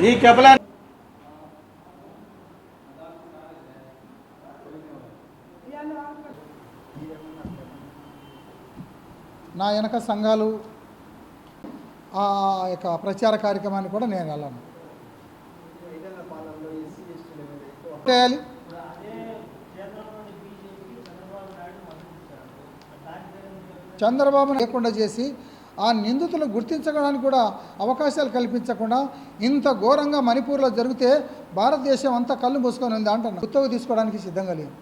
ఈ కెపలా నా వెనక సంఘాలు ఆ యొక్క ప్రచార కార్యక్రమాన్ని కూడా నేను వెళ్ళాను. చేయాలి. చంద్రబాబు లేకుండా చేసి ఆ నిందితులను గుర్తించడానికి కూడా అవకాశాలు కల్పించకుండా ఇంత ఘోరంగా మణిపూర్లో జరిగితే భారతదేశం అంతా కళ్ళు మూసుకొని ఉంది అంటున్నాను గుత్తకు తీసుకోవడానికి సిద్ధంగా లేను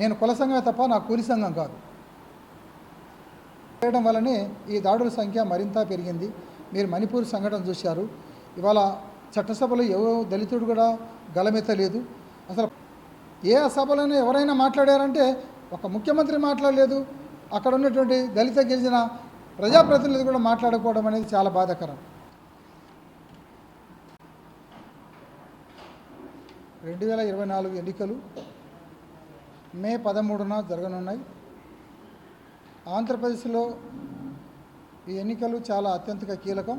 నేను కుల సంఘమే తప్ప నా కూలి సంఘం కాదు. చేయడం వల్లనే ఈ దాడుల సంఖ్య మరింత పెరిగింది. మీరు మణిపూర్ సంఘటన చూశారు. ఇవాళ చట్టసభలో ఎవరో దళితుడు కూడా గలమెత్తలేదు అసలు ఏ సభలోనే ఎవరైనా మాట్లాడారంటే ఒక ముఖ్యమంత్రి మాట్లాడలేదు. అక్కడ ఉన్నటువంటి దళిత గిరిజన ప్రజాప్రతినిధులు కూడా మాట్లాడుకోవడం అనేది చాలా బాధాకరం. రెండు వేల ఇరవై నాలుగు ఎన్నికలు మే పదమూడున జరగనున్నాయి. ఆంధ్రప్రదేశ్లో ఈ ఎన్నికలు చాలా అత్యంత కీలకం.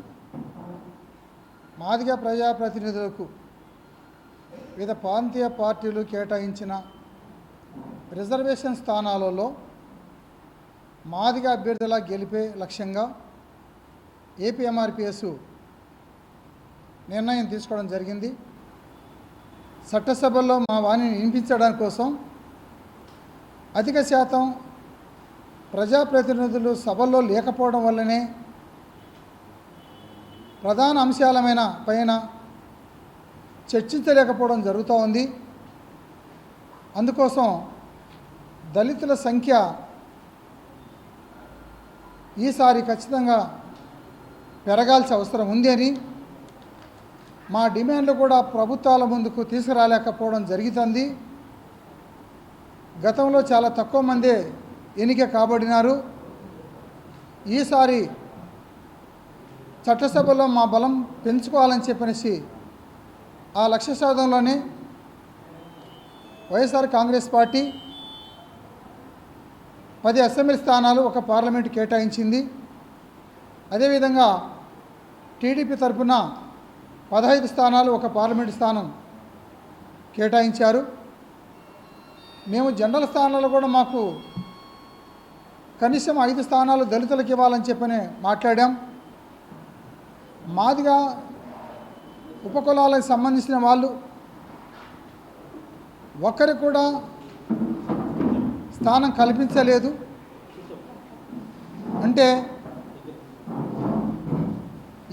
మాదిగ ప్రజాప్రతినిధులకు వివిధ ప్రాంతీయ పార్టీలు కేటాయించిన రిజర్వేషన్ స్థానాలలో మాదిగ అభ్యర్థుల గెలిపే లక్ష్యంగా ఏపీఎంఆర్పిఎస్ నిర్ణయం తీసుకోవడం జరిగింది. చట్టసభల్లో మా వాణిని వినిపించడానికి కోసం అధిక శాతం ప్రజాప్రతినిధులు సభల్లో లేకపోవడం వల్లనే ప్రధాన అంశాలమైన పైన చర్చించలేకపోవడం జరుగుతూ ఉంది అందుకోసం దళితుల సంఖ్య ఈసారి ఖచ్చితంగా పెరగాల్సిన అవసరం ఉంది అని మా డిమాండ్లు కూడా ప్రభుత్వాల ముందుకు తీసుకురాలేకపోవడం జరుగుతుంది. గతంలో చాలా తక్కువ మందే ఎన్నిక కాబడినారు. ఈసారి చట్టసభలో మా బలం పెంచుకోవాలని చెప్పనేసి ఆ లక్ష్య సాధనలోనే వైఎస్ఆర్ కాంగ్రెస్ పార్టీ పది అసెంబ్లీ స్థానాలు ఒక పార్లమెంటు కేటాయించింది. అదేవిధంగా టీడీపీ తరఫున పదహైదు స్థానాలు ఒక పార్లమెంటు స్థానం కేటాయించారు. మేము జనరల్ స్థానాలు కూడా మాకు కనీసం ఐదు స్థానాలు దళితులకు ఇవ్వాలని చెప్పని మాట్లాడాం. మాదిగా ఉపకులాలకు సంబంధించిన వాళ్ళు ఒక్కరికి కూడా స్థానం కల్పించలేదు. అంటే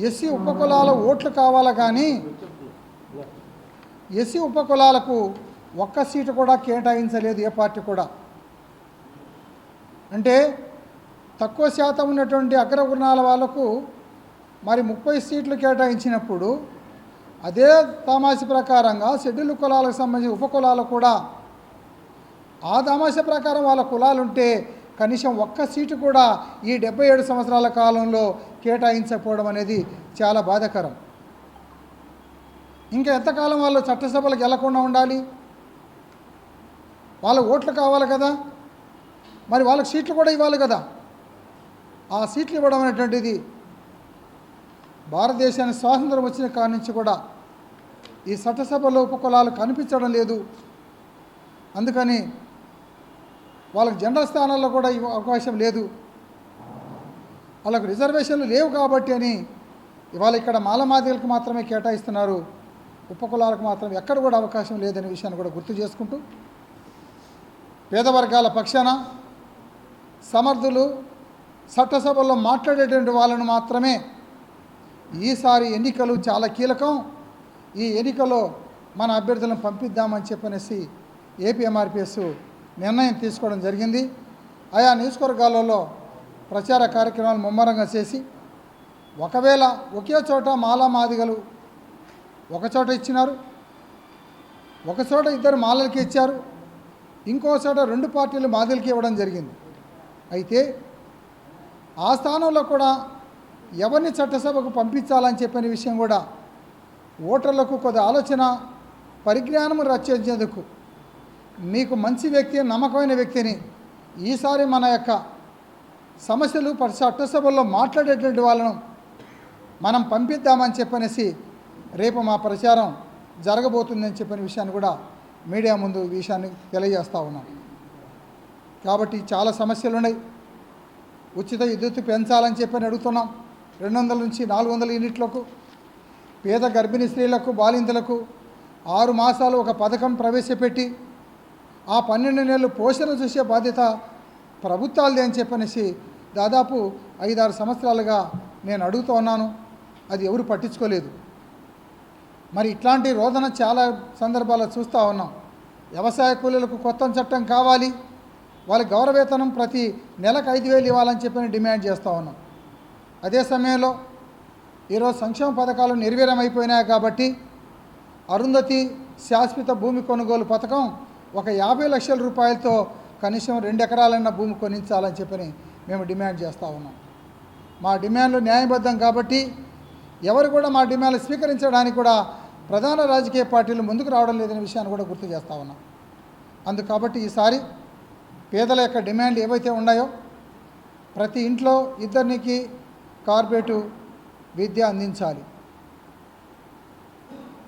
ఎస్సీ ఉపకులాల ఓట్లు కావాలా కానీ ఎస్సీ ఉపకులాలకు ఒక్క సీటు కూడా కేటాయించలేదు ఏ పార్టీ కూడా. అంటే తక్కువ శాతం ఉన్నటువంటి అగ్రగుణాల వాళ్ళకు మరి ముప్పై సీట్లు కేటాయించినప్పుడు అదే తమాషి ప్రకారంగా షెడ్యూల్ కులాలకు సంబంధించి ఉపకులాలు కూడా ఆ తమాష ప్రకారం వాళ్ళ కులాలు ఉంటే కనీసం ఒక్క సీటు కూడా ఈ డెబ్బై ఏడు సంవత్సరాల కాలంలో కేటాయించకపోవడం అనేది చాలా బాధాకరం. ఇంకా ఎంతకాలం వాళ్ళు చట్టసభలకు వెళ్ళకుండా ఉండాలి? వాళ్ళ ఓట్లు కావాలి కదా? మరి వాళ్ళకి సీట్లు కూడా ఇవ్వాలి కదా? ఆ సీట్లు ఇవ్వడం అనేటువంటిది భారతదేశానికి స్వాతంత్రం వచ్చిన కాడి నుంచి కూడా ఈ చట్టసభలో ఉపకులాలు కనిపించడం లేదు. అందుకని వాళ్ళకి జనరల్ స్థానాల్లో కూడా అవకాశం లేదు. వాళ్ళకు రిజర్వేషన్లు లేవు కాబట్టి అని ఇవాళ ఇక్కడ మాలమాదిగలకు మాత్రమే కేటాయిస్తున్నారు. ఉపకులాలకు మాత్రం ఎక్కడ కూడా అవకాశం లేదనే విషయాన్ని కూడా గుర్తు చేసుకుంటూ పేద వర్గాల పక్షాన సమర్థులు చట్టసభల్లో మాట్లాడేటువంటి వాళ్ళను మాత్రమే ఈసారి ఎన్నికలు చాలా కీలకం. ఈ ఎన్నికలో మన అభ్యర్థులను పంపిద్దామని చెప్పనేసి ఏపీఎంఆర్పిఎస్ నిర్ణయం తీసుకోవడం జరిగింది. ఆయా నియోజకవర్గాలలో ప్రచార కార్యక్రమాలు ముమ్మరంగా చేసి ఒకవేళ ఒకే చోట మాలా మాదిగలు ఒక చోట ఇచ్చినారు ఒక చోట ఇద్దరు మాలలకి ఇచ్చారు ఇంకో చోట రెండు పార్టీలు మాదిలకి ఇవ్వడం జరిగింది. అయితే ఆ స్థానంలో కూడా ఎవరిని చట్టసభకు పంపించాలని చెప్పిన విషయం కూడా ఓటర్లకు కొద్ది ఆలోచన పరిజ్ఞానం రచించేందుకు మీకు మంచి వ్యక్తి నమ్మకమైన వ్యక్తిని ఈసారి మన యొక్క సమస్యలు పరి చట్టసభల్లో మాట్లాడేటువంటి వాళ్ళను మనం పంపిద్దామని చెప్పనేసి రేపు మా ప్రచారం జరగబోతుందని చెప్పిన విషయాన్ని కూడా మీడియా ముందు విషయాన్ని తెలియజేస్తూ ఉన్నాం. కాబట్టి చాలా సమస్యలు ఉన్నాయి. ఉచిత విద్యుత్ పెంచాలని చెప్పని అడుగుతున్నాం. రెండు వందల నుంచి నాలుగు వందల యూనిట్లకు పేద గర్భిణీ స్త్రీలకు బాలింతలకు ఆరు మాసాలు ఒక పథకం ప్రవేశపెట్టి ఆ పన్నెండు నెలలు పోషణ చూసే బాధ్యత ప్రభుత్వాలదే అని చెప్పనేసి దాదాపు ఐదారు సంవత్సరాలుగా నేను అడుగుతూ ఉన్నాను. అది ఎవరు పట్టించుకోలేదు. మరి ఇట్లాంటి రోదన చాలా సందర్భాల్లో చూస్తూ ఉన్నాం. వ్యవసాయ కూలీలకు కొత్త చట్టం కావాలి. వాళ్ళ గౌరవేతనం ప్రతి నెలకు ఐదు వేలు ఇవ్వాలని చెప్పి డిమాండ్ చేస్తూ ఉన్నాం. అదే సమయంలో ఈరోజు సంక్షేమ పథకాలు నిర్వీర్యమైపోయినాయి కాబట్టి అరుంధతి శాశ్వత భూమి కొనుగోలు పథకం ఒక యాభై లక్షల రూపాయలతో కనీసం రెండు ఎకరాలన్న భూమి కొనించాలని చెప్పని మేము డిమాండ్ చేస్తూ ఉన్నాం. మా డిమాండ్లు న్యాయబద్ధం కాబట్టి ఎవరు కూడా మా డిమాండ్లు స్వీకరించడానికి కూడా ప్రధాన రాజకీయ పార్టీలు ముందుకు రావడం లేదనే విషయాన్ని కూడా గుర్తు చేస్తూ ఉన్నాం. అందుకు కాబట్టి ఈసారి పేదల యొక్క డిమాండ్లు ఏవైతే ఉన్నాయో ప్రతి ఇంట్లో ఇద్దరికి కార్పొరేటు విద్య అందించాలి.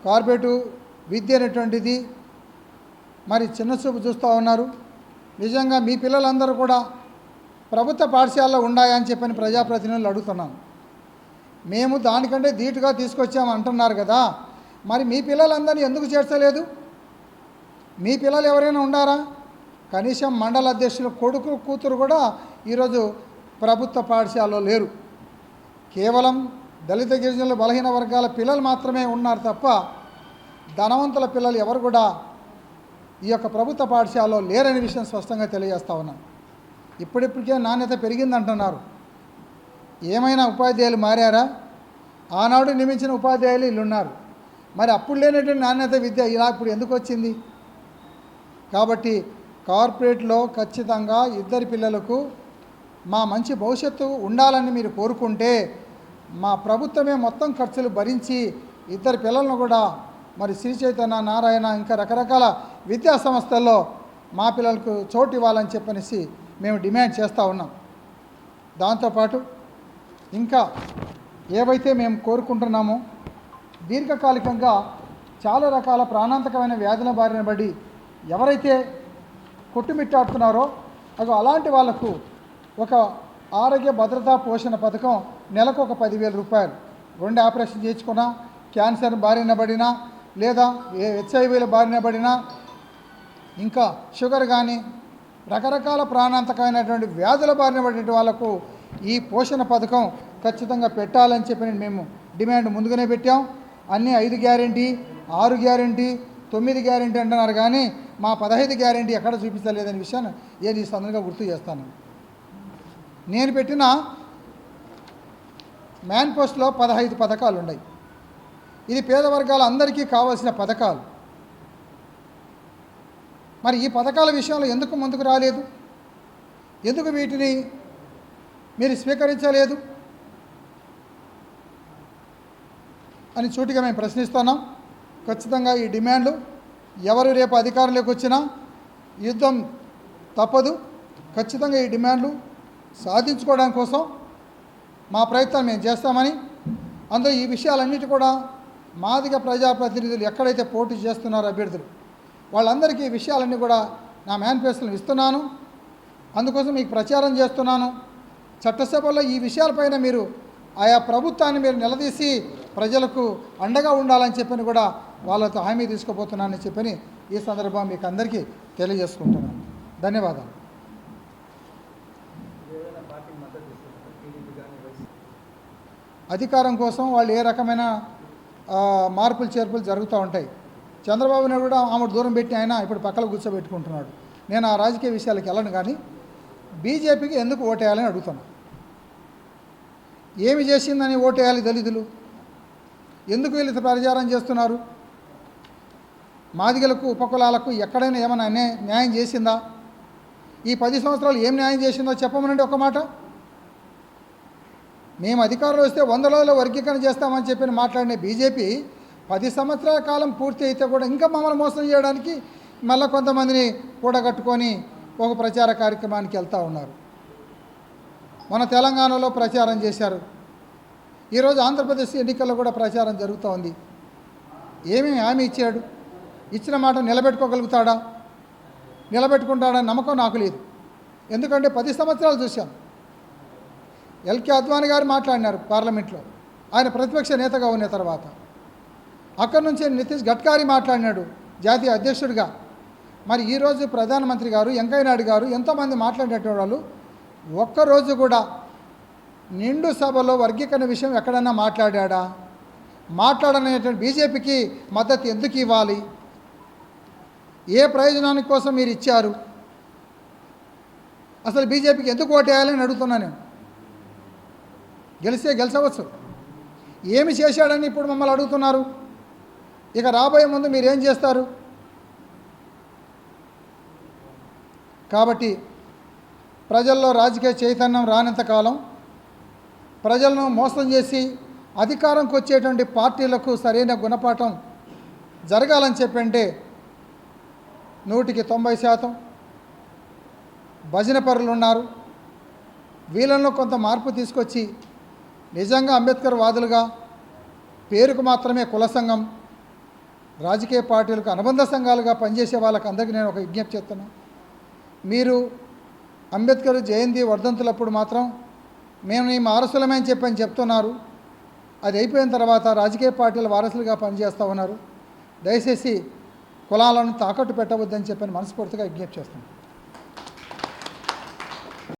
కార్పొరేటు విద్య అనేటువంటిది మరి చిన్న చూపు చూస్తూ ఉన్నారు. నిజంగా మీ పిల్లలందరూ కూడా ప్రభుత్వ పాఠశాలలో ఉన్నాయని చెప్పని ప్రజాప్రతినిధులు అడుగుతున్నాను మేము దానికంటే ధీటుగా తీసుకొచ్చాము అంటున్నారు కదా. మరి మీ పిల్లలందరినీ ఎందుకు చేర్చలేదు? మీ పిల్లలు ఎవరైనా ఉండారా? కనీసం మండల అధ్యక్షులు కొడుకు కూతురు కూడా ఈరోజు ప్రభుత్వ పాఠశాలలో లేరు. కేవలం దళిత గిరిజనులు బలహీన వర్గాల పిల్లలు మాత్రమే ఉన్నారు తప్ప ధనవంతుల పిల్లలు ఎవరు కూడా ఈ యొక్క ప్రభుత్వ పాఠశాలలో లేరనే విషయం స్పష్టంగా తెలియజేస్తా ఉన్నాను ఇప్పుడిప్పటికే నాణ్యత పెరిగిందంటున్నారు. ఏమైనా ఉపాధ్యాయులు మారారా? ఆనాడు నియమించిన ఉపాధ్యాయులు ఇల్లున్నారు. మరి అప్పుడు లేనటువంటి నాణ్యత విద్య ఇలా ఇప్పుడు ఎందుకు వచ్చింది? కాబట్టి కార్పొరేట్లో ఖచ్చితంగా ఇద్దరి పిల్లలకు మా మంచి భవిష్యత్తు ఉండాలని మీరు కోరుకుంటే మా ప్రభుత్వమే మొత్తం ఖర్చులు భరించి ఇద్దరు పిల్లలను కూడా మరి శ్రీ చైతన్య నారాయణ ఇంకా రకరకాల విద్యా సంస్థల్లో మా పిల్లలకు చోటు ఇవ్వాలని చెప్పనేసి మేము డిమాండ్ చేస్తూ ఉన్నాం. దాంతోపాటు ఇంకా ఏవైతే మేము కోరుకుంటున్నామో దీర్ఘకాలికంగా చాలా రకాల ప్రాణాంతకమైన వ్యాధుల బారిన పడి ఎవరైతే కొట్టుమిట్టాడుతున్నారో అగో అలాంటి వాళ్ళకు ఒక ఆరోగ్య భద్రతా పోషణ పథకం నెలకు ఒక పదివేల రూపాయలు. రెండు ఆపరేషన్ చేయించుకున్నా క్యాన్సర్ బారిన పడినా లేదా ఏ హెచ్ఐవీల బారిన పడినా ఇంకా షుగర్ కానీ రకరకాల ప్రాణాంతకమైనటువంటి వ్యాధుల బారిన పడిన వాళ్ళకు ఈ పోషణ పథకం ఖచ్చితంగా పెట్టాలని చెప్పి మేము డిమాండ్ ముందుగానే పెట్టాం. అన్ని ఐదు గ్యారంటీ ఆరు గ్యారెంటీ తొమ్మిది గ్యారెంటీ అంటున్నారు కానీ మా పదహైదు గ్యారెంటీ ఎక్కడ చూపించలేదనే విషయాన్ని ఏది ఈ సందర్భంగా గుర్తు చేస్తాను. నేను పెట్టిన మ్యాన్ పోస్ట్లో పదహైదు పథకాలు ఉన్నాయి ఇది పేద వర్గాల అందరికీ కావాల్సిన పథకాలు. మరి ఈ పథకాల విషయంలో ఎందుకు ముందుకు రాలేదు? ఎందుకు వీటిని మీరు స్వీకరించలేదు? అని చూటిగా మేము ప్రశ్నిస్తున్నాం. ఖచ్చితంగా ఈ డిమాండ్లు ఎవరు రేపు అధికారంలోకి వచ్చినా యుద్ధం తప్పదు. ఖచ్చితంగా ఈ డిమాండ్లు సాధించుకోవడం కోసం మా ప్రయత్నం మేము చేస్తామని అందులో ఈ విషయాలన్నిటి కూడా మాదిగ ప్రజాప్రతినిధులు ఎక్కడైతే పోటీ చేస్తున్నారో అభ్యర్థులు వాళ్ళందరికీ విషయాలన్నీ కూడా నా మేనిఫెస్టోలు ఇస్తున్నాను. అందుకోసం మీకు ప్రచారం చేస్తున్నాను. చట్టసభలో ఈ విషయాలపైన మీరు ఆయా ప్రభుత్వాన్ని మీరు నిలదీసి ప్రజలకు అండగా ఉండాలని చెప్పని కూడా వాళ్ళతో హామీ తీసుకుపోతున్నానని చెప్పని ఈ సందర్భం మీకు అందరికీ తెలియజేసుకుంటున్నాను. ధన్యవాదాలు. అధికారం కోసం వాళ్ళు ఏ రకమైన మార్పులు చేర్పులు జరుగుతూ ఉంటాయి. చంద్రబాబు నాయుడు కూడా ఆమె దూరం పెట్టి ఆయన ఇప్పుడు పక్కన కూర్చోబెట్టుకుంటున్నాడు. నేను ఆ రాజకీయ విషయాలకు వెళ్ళను కానీ బీజేపీకి ఎందుకు ఓటేయాలని అడుగుతున్నా. ఏమి చేసిందని ఓటేయాలి దళితులు? ఎందుకు వీళ్ళు ప్రచారం చేస్తున్నారు? మాదిగలకు ఉపకులాలకు ఎక్కడైనా ఏమైనా న్యాయం చేసిందా? ఈ పది సంవత్సరాలు ఏం న్యాయం చేసిందో చెప్పమనండి ఒక మాట. మేము అధికారంలో వస్తే వంద వర్గీకరణ చేస్తామని చెప్పి మాట్లాడిన బీజేపీ పది సంవత్సరాల కాలం పూర్తి అయితే కూడా ఇంకా మమ్మల్ని మోసం చేయడానికి మళ్ళీ కొంతమందిని కూడగట్టుకొని ఒక ప్రచార కార్యక్రమానికి వెళ్తూ ఉన్నారు. మన తెలంగాణలో ప్రచారం చేశారు. ఈరోజు ఆంధ్రప్రదేశ్ ఎన్నికల్లో కూడా ప్రచారం జరుగుతూ ఉంది. ఏమేమి హామీ ఇచ్చాడు? ఇచ్చిన మాట నిలబెట్టుకోగలుగుతాడా? నిలబెట్టుకుంటాడా నమ్మకం నాకు లేదు. ఎందుకంటే పది సంవత్సరాలు చూశాను ఎల్కే అద్వాని గారు మాట్లాడినారు పార్లమెంట్లో. ఆయన ప్రతిపక్ష నేతగా ఉన్న తర్వాత. అక్కడి నుంచి నితీష్ గడ్కారీ మాట్లాడినాడు జాతీయ అధ్యక్షుడిగా. మరి ఈరోజు ప్రధానమంత్రి గారు వెంకయ్య నాయుడు గారు ఎంతోమంది మాట్లాడేటువంటి వాళ్ళు ఒక్కరోజు కూడా నిండు సభలో వర్గీకరణ విషయం ఎక్కడన్నా మాట్లాడా మాట్లాడనేటువంటి బీజేపీకి మద్దతు ఎందుకు ఇవ్వాలి? ఏ ప్రయోజనానికి కోసం మీరు ఇచ్చారు? అసలు బీజేపీకి ఎందుకు ఓటేయాలని అడుగుతున్నా నేను. గెలిస్తే గెలిచవచ్చు. ఏమి చేశాడని ఇప్పుడు మమ్మల్ని అడుగుతున్నారు? ఇక రాబోయే ముందు మీరేం చేస్తారు? కాబట్టి ప్రజల్లో రాజకీయ చైతన్యం రానంత కాలం ప్రజలను మోసం చేసి అధికారంకి వచ్చేటువంటి పార్టీలకు సరైన గుణపాఠం జరగాలని చెప్పంటే నూటికి తొంభై శాతం భజన పరులు ఉన్నారు. వీళ్ళలో కొంత మార్పు తీసుకొచ్చి నిజంగా అంబేద్కర్ వాదులుగా పేరుకు మాత్రమే కుల సంఘం రాజకీయ పార్టీలకు అనుబంధ సంఘాలుగా పనిచేసే వాళ్ళకి అందరికీ నేను ఒక విజ్ఞప్తి చేస్తాను మీరు అంబేద్కర్ జయంతి వర్ధంతులప్పుడు మాత్రం మేము ఈ వారసులమే అని చెప్పని చెప్తున్నారు. అది అయిపోయిన తర్వాత రాజకీయ పార్టీల వారసులుగా పనిచేస్తూ ఉన్నారు. దయచేసి కులాలను తాకట్టు పెట్టవద్దని చెప్పని మనస్ఫూర్తిగా విజ్ఞప్తి చేస్తున్నాను